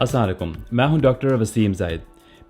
असलम मैं हूं डॉक्टर वसीम जाहिद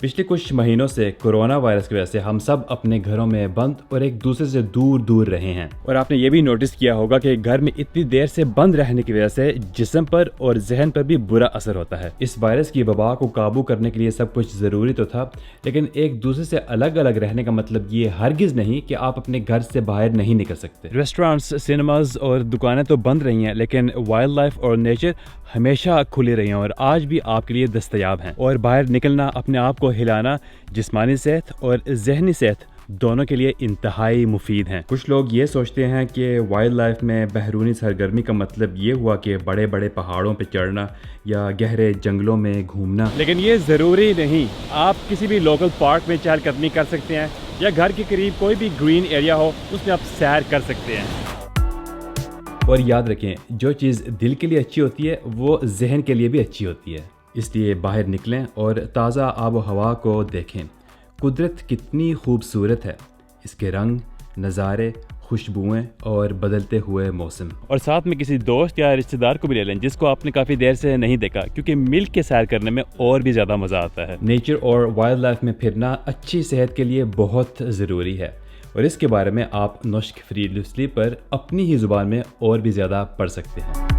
पिछले कुछ महीनों से कोरोना वायरस की वजह से हम सब अपने घरों में बंद और एक दूसरे से दूर दूर रहे हैं। और आपने ये भी नोटिस किया होगा कि घर में इतनी देर से बंद रहने की वजह से जिस्म पर और जहन पर भी बुरा असर होता है। इस वायरस की वबा को काबू करने के लिए सब कुछ ज़रूरी तो था, लेकिन एक दूसरे से अलग अलग रहने का मतलब ये हरगिज़ नहीं कि आप अपने घर से बाहर नहीं निकल सकते। रेस्टोरेंट्स सिनेमाज और दुकानें तो बंद रही हैं, लेकिन वाइल्ड लाइफ और नेचर हमेशा खुली रही हैं और आज भी आपके लिए दस्तयाब हैं। और बाहर निकलना अपने आप को हिलाना जिस्मानी सेहत और जहनी सेहत दोनों के लिए इंतहाई मुफीद हैं। कुछ लोग ये सोचते हैं कि वाइल्ड लाइफ में बहरूनी सरगर्मी का मतलब ये हुआ कि बड़े बड़े पहाड़ों पर चढ़ना या गहरे जंगलों में घूमना। लेकिन ये ज़रूरी नहीं। आप किसी भी लोकल पार्क में चहलकदमी कर सकते हैं या घर के करीब कोई भी ग्रीन एरिया हो उसमें आप सैर कर सकते हैं। और याद रखें जो चीज़ दिल के लिए अच्छी होती है वो जहन के लिए भी अच्छी होती है। इसलिए बाहर निकलें और ताज़ा आब हवा को देखें। कुदरत कितनी खूबसूरत है। इसके रंग नज़ारे खुशबुएँ और बदलते हुए मौसम। और साथ में किसी दोस्त या रिश्तेदार को भी ले लें जिसको आपने काफ़ी देर से नहीं देखा क्योंकि मिल के सैर करने में और भी ज़्यादा मज़ा आता है। नेचर और वाइल्ड लाइफ में फिरना अच्छी सेहत के लिए बहुत ज़रूरी है। और इसके बारे में आप नश्क फ्री लुसली पर अपनी ही ज़ुबान में और भी ज़्यादा पढ़ सकते हैं।